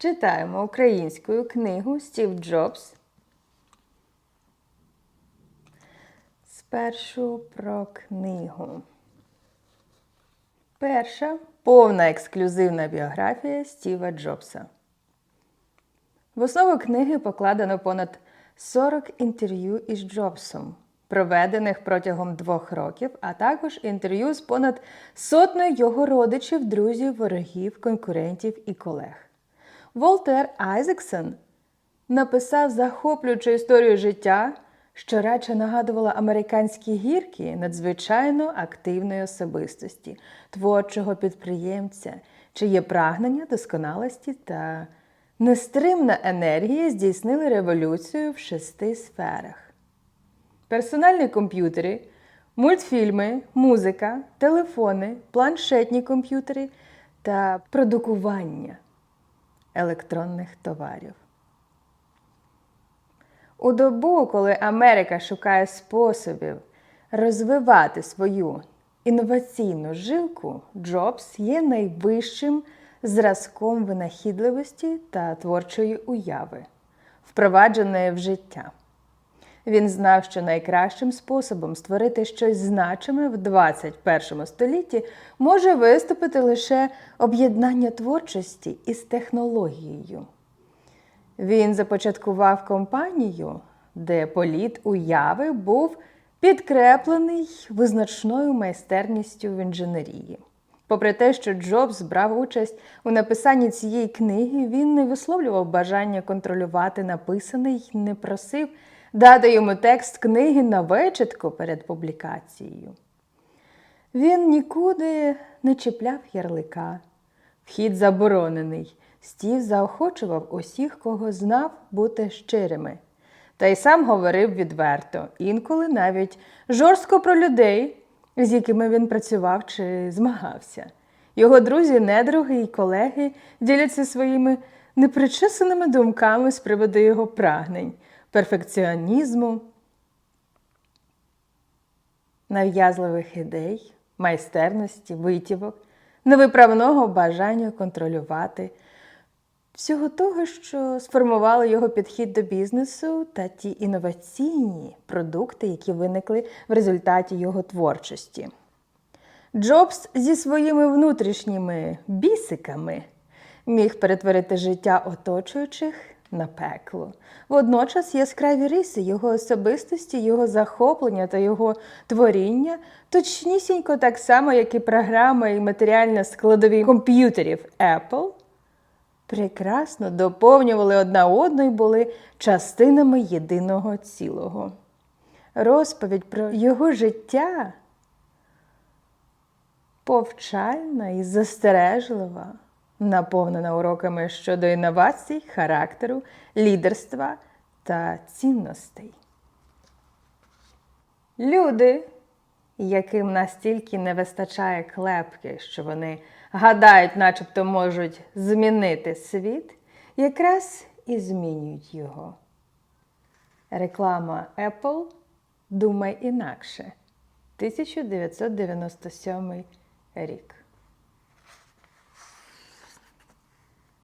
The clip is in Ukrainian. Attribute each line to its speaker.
Speaker 1: Читаємо українською книгу Стів Джобс. Спершу про книгу. Перша повна ексклюзивна біографія Стіва Джобса. В основу книги покладено понад 40 інтерв'ю із Джобсом, проведених протягом двох років, а також інтерв'ю з понад сотнею його родичів, друзів, ворогів, конкурентів і колег. Волтер Айзексон написав захоплюючу історію життя, що радше нагадувала американські гірки надзвичайно активної особистості, творчого підприємця, чиє прагнення досконалості та нестримна енергія здійснили революцію в шести сферах: персональні комп'ютери, мультфільми, музика, телефони, планшетні комп'ютери та продукування електронних товарів. У добу, коли Америка шукає способів розвивати свою інноваційну жилку, Джобс є найвищим зразком винахідливості та творчої уяви, впровадженої в життя. Він знав, що найкращим способом створити щось значиме в 21 столітті може виступити лише об'єднання творчості із технологією. Він започаткував компанію, де політ уяви був підкреплений визначною майстерністю в інженерії. Попри те, що Джобс брав участь у написанні цієї книги, він не висловлював бажання контролювати написане й не просив дати йому текст книги на вичитку перед публікацією. Він нікуди не чіпляв ярлика. Вхід заборонений. Стів заохочував усіх, кого знав, бути щирими. Та й сам говорив відверто, інколи навіть жорстко про людей, з якими він працював чи змагався. Його друзі, недруги і колеги діляться своїми непричесаними думками з приводу його прагнень, перфекціонізму, нав'язливих ідей, майстерності, витівок, невиправного бажання контролювати, всього того, що сформувало його підхід до бізнесу та ті інноваційні продукти, які виникли в результаті його творчості. Джобс зі своїми внутрішніми бісиками міг перетворити життя оточуючих на пекло. Водночас яскраві риси його особистості, його захоплення та його творіння точнісінько так само, як і програма і матеріальна складові комп'ютерів Apple, прекрасно доповнювали одна одну і були частинами єдиного цілого. Розповідь про його життя повчальна і застережлива, наповнена уроками щодо інновацій, характеру, лідерства та цінностей. Люди, яким настільки не вистачає клепки, що вони гадають, начебто можуть змінити світ, якраз і змінюють його. Реклама Apple Думай інакше. 1997 рік.